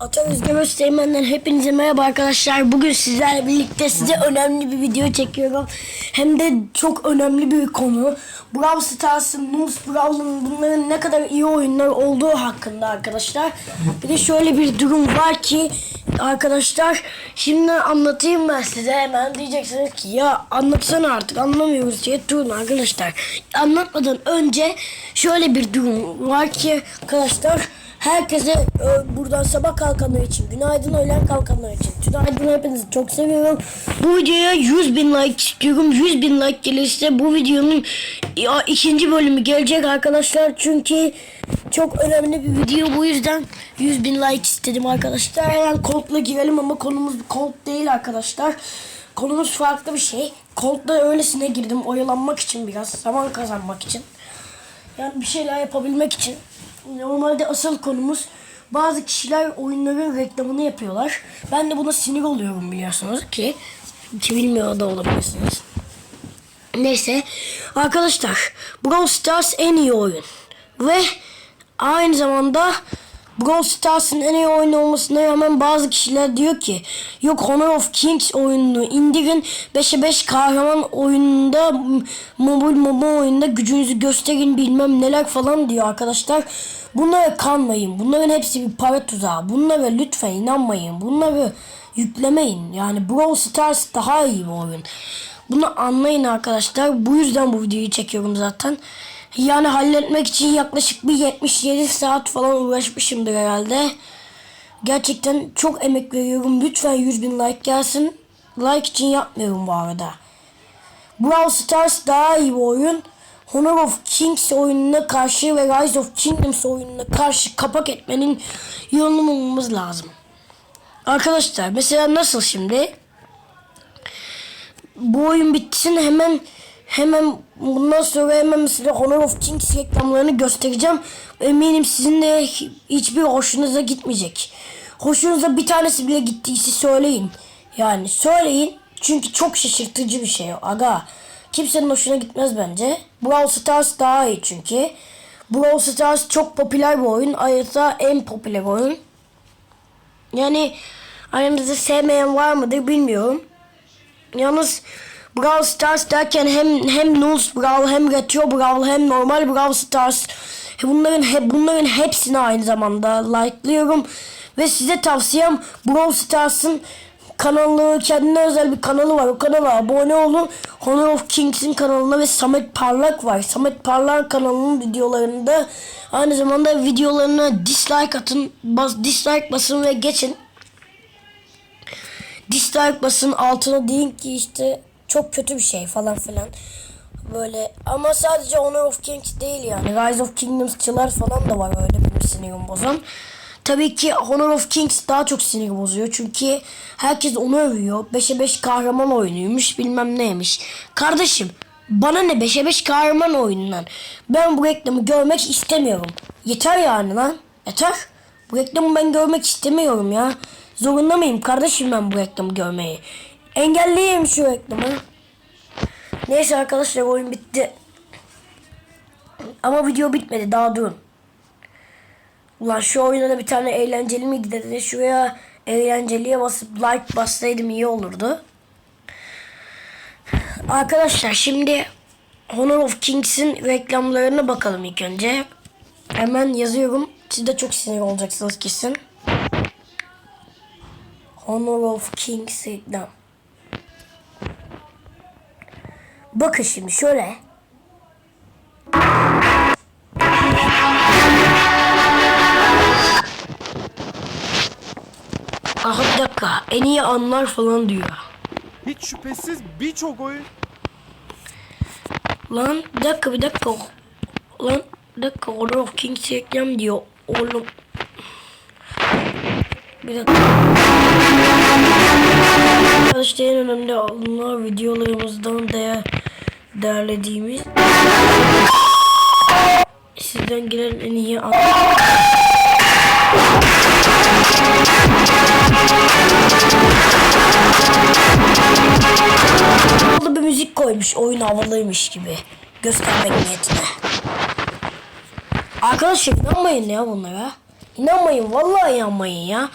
Atatürk Gösteğmen'den hepinize merhaba arkadaşlar. Bugün sizlerle birlikte size önemli bir video çekiyorum. Hem de çok önemli bir konu. Brawl Stars'ın, Noobs Brawl'ın bunların ne kadar iyi oyunlar olduğu hakkında arkadaşlar. Bir de şöyle bir durum var ki arkadaşlar şimdi anlatayım ben size hemen diyeceksiniz ki ya anlatsana artık anlamıyoruz diye durun arkadaşlar. Anlatmadan önce şöyle bir durum var ki arkadaşlar Herkese e, buradan sabah kalkanlar için, günaydın öğlen kalkanlar için, günaydın hepinizi çok seviyorum. Bu videoya 100 bin like istiyorum. 100 bin like gelirse bu videonun ya, ikinci bölümü gelecek arkadaşlar. Çünkü çok önemli bir video. Bu yüzden 100 bin like istedim arkadaşlar. Hemen Colt'la girelim ama konumuz Colt değil arkadaşlar. Konumuz farklı bir şey. Colt'la öylesine girdim oyalanmak için biraz, zaman kazanmak için. Yani bir şeyler yapabilmek için. Normalde asıl konumuz bazı kişiler oyunların reklamını yapıyorlar. Ben de buna sinir oluyorum biliyorsunuz ki. Ki bilmiyor da olabilirsiniz. Neyse. Arkadaşlar Brawl Stars en iyi oyun. Ve aynı zamanda Brawl Stars'ın en iyi oyun olmasına rağmen bazı kişiler diyor ki yok Honor of Kings oyununu indirin 5'e 5 kahraman oyununda mobil mobil oyunda gücünüzü gösterin bilmem neler falan diyor arkadaşlar. Bunlara kanmayın. Bunların hepsi bir para tuzağı. Bunlara lütfen inanmayın. Bunları yüklemeyin. Yani Brawl Stars daha iyi bir oyun. Bunu anlayın arkadaşlar. Bu yüzden bu videoyu çekiyorum zaten. Yani halletmek için yaklaşık bir 77 saat falan uğraşmışımdır herhalde. Gerçekten çok emek veriyorum. Lütfen 100 bin like gelsin. Like için yapmıyorum bu arada. Brawl Stars daha iyi bir oyun. Honor of Kings oyununa karşı ve Rise of Kingdoms oyununa karşı kapak etmenin yolunu bulmamız lazım. Arkadaşlar mesela nasıl şimdi? bu oyun bitsin hemen hemen bundan sonra hemen mesela Honor of Kings reklamlarını göstereceğim. Eminim sizin de hi- hiçbir hoşunuza gitmeyecek. Hoşunuza bir tanesi bile gittiyse söyleyin. Yani söyleyin. Çünkü çok şaşırtıcı bir şey o. Aga. Kimsenin hoşuna gitmez bence. Brawl Stars daha iyi çünkü. Brawl Stars çok popüler bir oyun. Ayrıca en popüler oyun. Yani aramızda sevmeyen var mıdır bilmiyorum. Yalnız Brawl Stars derken hem hem Nulls Brawl hem Retro Brawl hem normal Brawl Stars bunların he, bunların hepsini aynı zamanda like'lıyorum ve size tavsiyem Brawl Stars'ın kanalı kendine özel bir kanalı var. O kanala abone olun. Honor of Kings'in kanalına ve Samet Parlak var. Samet Parlak kanalının videolarında aynı zamanda videolarına dislike atın. Bas, dislike basın ve geçin dislike basın altına deyin ki işte çok kötü bir şey falan filan. Böyle ama sadece Honor of Kings değil yani. Rise of Kingdoms'çılar falan da var öyle benim sinirimi bozan. Tabii ki Honor of Kings daha çok sinir bozuyor. Çünkü herkes onu övüyor. 5'e 5 kahraman oyunuymuş bilmem neymiş. Kardeşim bana ne 5'e 5 kahraman oyunundan. Ben bu reklamı görmek istemiyorum. Yeter yani lan. Yeter. Bu reklamı ben görmek istemiyorum ya. Zorunda mıyım kardeşim ben bu reklamı görmeyi? Engelleyeyim şu reklamı. Neyse arkadaşlar oyun bitti. Ama video bitmedi daha durun. Ulan şu oyuna da bir tane eğlenceli miydi dedi. Şuraya eğlenceliye basıp like bassaydım iyi olurdu. Arkadaşlar şimdi Honor of Kings'in reklamlarına bakalım ilk önce. Hemen yazıyorum. Siz de çok sinir olacaksınız kesin. Honor of Kings reklam. Bakın şimdi şöyle. Aha bir dakika. En iyi anlar falan diyor. Hiç şüphesiz birçok oyun Lan bir dakika bir dakika. Lan bir dakika Honor of Kings reklam diyor. Oğlum. Bir dakika. Arkadaşlar en önemli alanlar videolarımızdan değer derlediğimiz sizden gelen en iyi Havalı bir müzik koymuş oyun havalıymış gibi göstermek niyetine. Arkadaşlar inanmayın ya bunlara. İnanmayın vallahi inanmayın ya.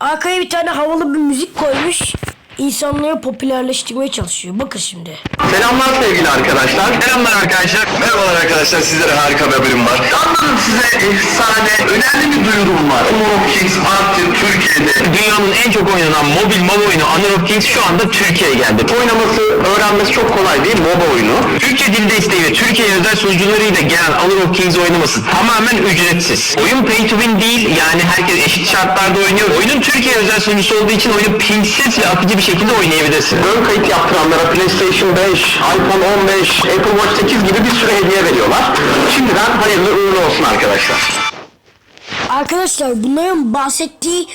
Arkaya bir tane havalı bir müzik koymuş. İnsanları popülerleştirmeye çalışıyor. Bakın şimdi. Selamlar sevgili arkadaşlar. Selamlar arkadaşlar. Merhabalar arkadaşlar. Sizlere harika bir bölüm var. Anladım size efsane, önemli bir duyurum var. Honor of Kings artık Türkiye'de. Dünyanın en çok oynanan mobil MOBA oyunu Honor of Kings şu anda Türkiye'ye geldi. Oynaması, öğrenmesi çok kolay değil MOBA oyunu. Türkçe dil desteği ve Türkiye özel sunucularıyla gelen Honor of Kings oynaması tamamen ücretsiz. Oyun pay to win değil yani herkes eşit şartlarda oynuyor. Oyunun Türkiye özel sunucusu olduğu için oyunu pingsiz ve akıcı bir şekilde oynayabilirsin. Ön kayıt yaptıranlara PlayStation 5, iPhone 15, Apple Watch 8 gibi bir sürü hediye veriyorlar. Şimdiden hayırlı uğurlu olsun arkadaşlar. Arkadaşlar bunların bahsettiği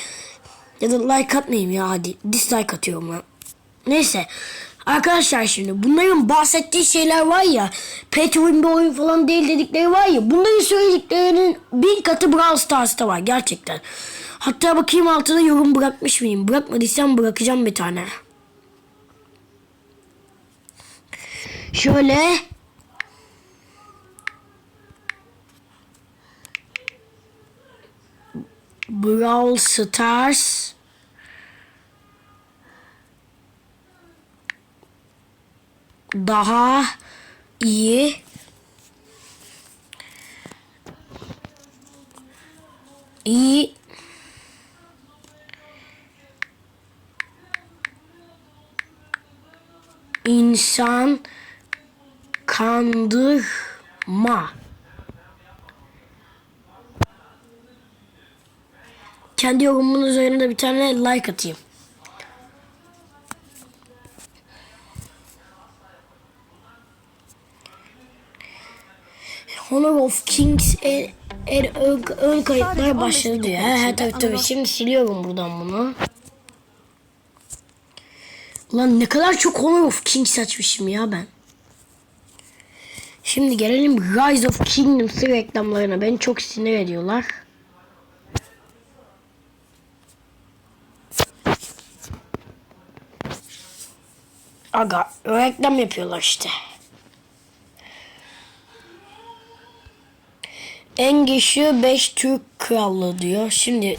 ya da like atmayayım ya hadi dislike atıyorum ben. Neyse. Arkadaşlar şimdi bunların bahsettiği şeyler var ya bir oyun falan değil dedikleri var ya bunların söylediklerinin bin katı Brawl Stars'ta var gerçekten. Hatta bakayım altına yorum bırakmış mıyım? Bırakmadıysam bırakacağım bir tane. Şöyle Brawl Stars daha iyi iyi insan kandırma. Kendi yorumumun üzerine de bir tane like atayım. Honor of Kings en, en ön, ön kayıtlar başladı diyor. He he tabii tabii. Şimdi siliyorum buradan bunu. Ulan ne kadar çok Honor of Kings açmışım ya ben. Şimdi gelelim Rise of Kingdoms reklamlarına. Beni çok sinir ediyorlar. Aga reklam yapıyorlar işte. En güçlü 5 Türk krallığı diyor. Şimdi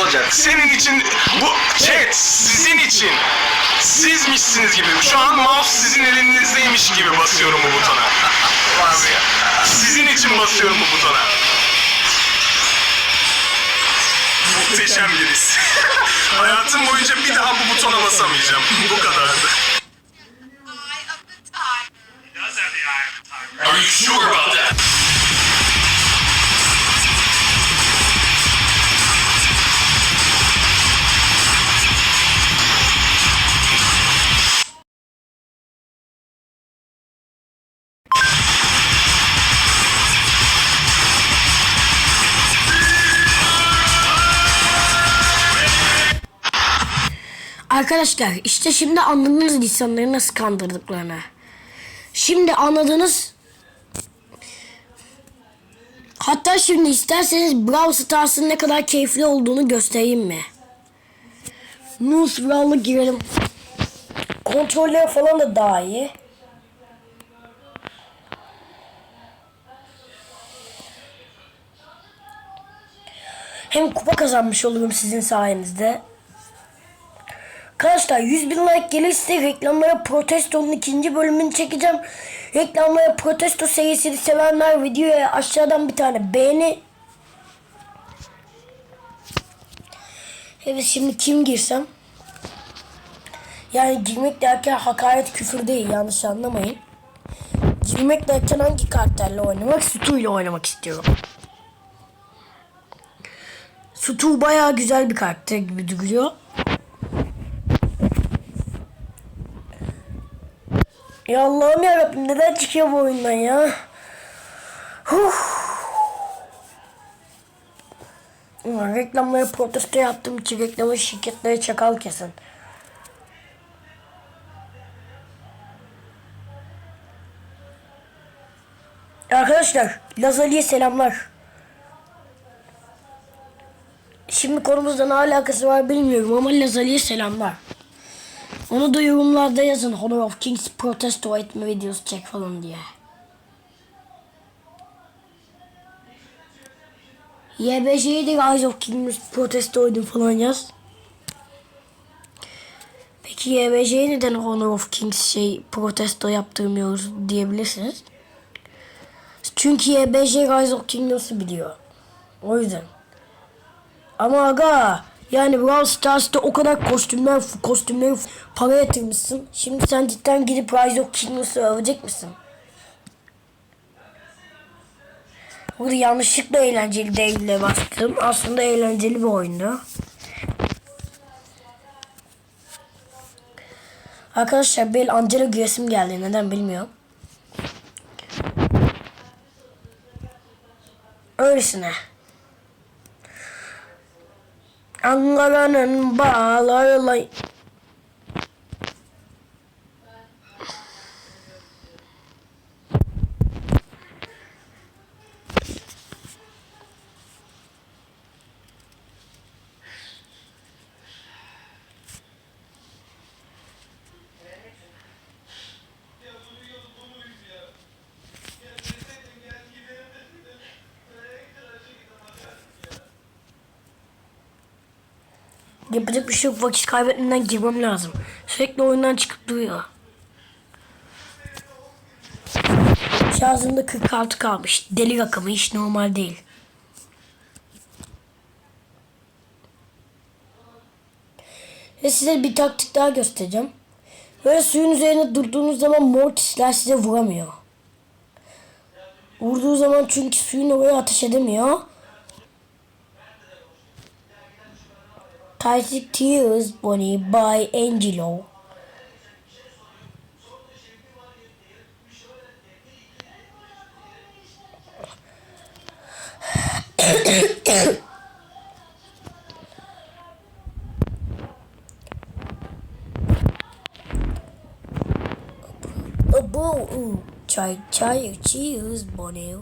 olacak. Senin için bu chat sizin için sizmişsiniz gibi. Şu an mouse sizin elinizdeymiş gibi basıyorum bu butona. Sizin için basıyorum bu butona. Muhteşem birisi. Hayatım boyunca bir daha bu butona basamayacağım. Bu kadardı. Are you sure about that? Arkadaşlar işte şimdi anladınız insanları nasıl kandırdıklarını. Şimdi anladınız. Hatta şimdi isterseniz Brawl Stars'ın ne kadar keyifli olduğunu göstereyim mi? Nus Brawl'a girelim. Kontroller falan da daha iyi. Hem kupa kazanmış olurum sizin sayenizde. Arkadaşlar 100 bin like gelirse reklamlara protestonun ikinci bölümünü çekeceğim. Reklamlara protesto serisini sevenler videoya aşağıdan bir tane beğeni. Evet şimdi kim girsem? Yani girmek derken hakaret küfür değil yanlış anlamayın. Girmek derken hangi karakterle oynamak? Stu ile oynamak istiyorum. Stu bayağı güzel bir karakter gibi duruyor. Ya Allah'ım yarabbim neden çıkıyor bu oyundan ya? Huh. Reklamları protesto yaptığım için reklamı şirketlere çakal kesin. Arkadaşlar Lazali'ye selamlar. Şimdi konumuzda ne alakası var bilmiyorum ama Lazali'ye selamlar. Onu da yorumlarda yazın. Honor of Kings protesto etme videosu çek falan diye. YBJ'ye de Rise of Kingdoms protesto oyunu falan yaz. Peki YBJ'ye neden Honor of Kings şey protesto yaptırmıyoruz diyebilirsiniz. Çünkü YBJ Rise of Kingdoms'ı biliyor. O yüzden. Ama aga yani Brawl Stars'ta o kadar kostümler kostümleri para yatırmışsın. Şimdi sen cidden gidip Rise of Kingdoms'ı övecek misin? Burada yanlışlıkla eğlenceli değille bastım. Aslında eğlenceli bir oyundu. Arkadaşlar Bel Angela güresim geldi. Neden bilmiyorum. Öylesine. Ankara'nın bağlarıyla Yapacak bir şey yok. Vakit kaybetmeden girmem lazım. Sürekli oyundan çıkıp duruyor. Şarjında 46 kalmış. Deli rakamı hiç normal değil. Ve size bir taktik daha göstereceğim. Böyle suyun üzerine durduğunuz zaman mortisler size vuramıyor. Vurduğu zaman çünkü suyun oraya ateş edemiyor. Toxic Tears Bonnie by Angelo. Abo, ooh, chai chai cheers Bonnie.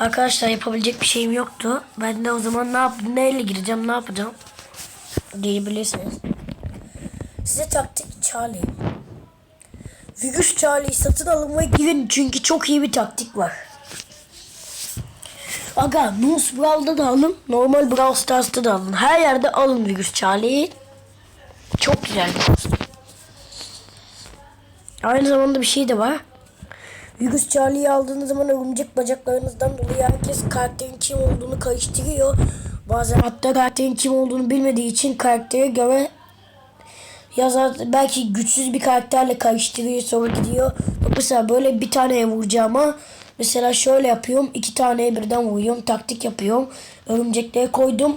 Arkadaşlar yapabilecek bir şeyim yoktu. Ben de o zaman ne yap neyle gireceğim ne yapacağım diyebilirsiniz. Size taktik Charlie. Virüs Charlie'yi satın alın ve girin çünkü çok iyi bir taktik var. Aga Nus Brawl'da da alın. Normal Brawl Stars'ta da alın. Her yerde alın Virüs Charlie'yi. Çok güzel. Aynı zamanda bir şey de var. Virüs Charlie'yi aldığınız zaman örümcek bacaklarınızdan dolayı herkes karakterin kim olduğunu karıştırıyor. Bazen hatta karakterin kim olduğunu bilmediği için karaktere göre yazar belki güçsüz bir karakterle karıştırıyor sonra gidiyor. Mesela böyle bir taneye vuracağıma mesela şöyle yapıyorum iki taneye birden vuruyorum taktik yapıyorum. Örümcekleri koydum.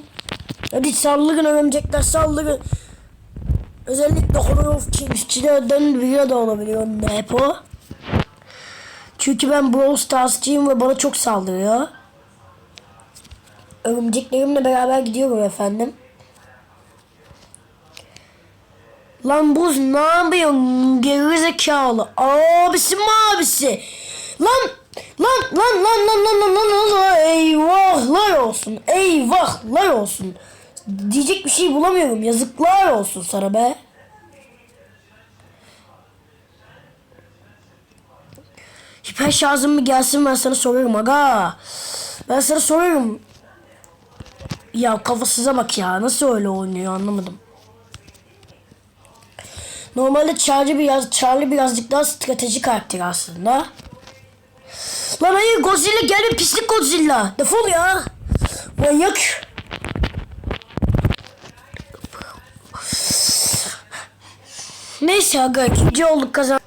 Hadi saldırın örümcekler saldırın. Özellikle Honor of Kings'çilerden biri de olabiliyor. Nepo. Çünkü ben Brawl Stars'cıyım ve bana çok saldırıyor. Örümceklerimle beraber gidiyorum efendim. Lan buz ne yapıyorsun gerizekalı. Abisi mi abisi? Lan lan lan lan lan lan lan lan lan eyvahlar olsun eyvahlar olsun. Diyecek bir şey bulamıyorum. Yazıklar olsun sana be hiper şarjım mı gelsin ben sana sorarım aga ben sana sorarım ya kafasıza bak ya nasıl öyle oynuyor anlamadım Normalde Charlie biraz Charlie birazcık daha strateji karakteri aslında. Lan hayır Godzilla gelin pislik Godzilla. Defol ya. Manyak. Neyse aga ikinci olduk kazan.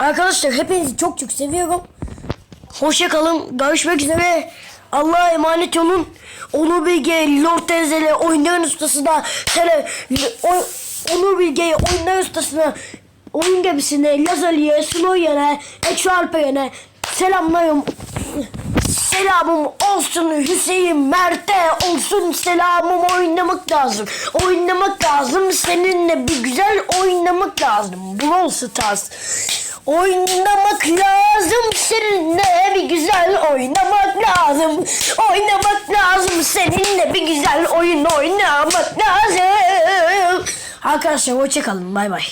Arkadaşlar hepinizi çok çok seviyorum. Hoşça kalın. Görüşmek üzere. Allah'a emanet olun. Onur Bilge, Lord Tenzele, oyunların ustası da sene, o, Onur Bilge'yi oyunların ustasına, oyun gemisine, Lazali'ye, Sloyen'e, Ekşi Alper'e selamlarım. Selamım olsun Hüseyin Mert'e olsun selamım oynamak lazım. Oynamak lazım seninle bir güzel oynamak lazım. Brawl Stars. Oynamak lazım seninle bir güzel oynamak lazım. Oynamak lazım seninle bir güzel oyun oynamak lazım. Arkadaşlar hoşçakalın bay bay.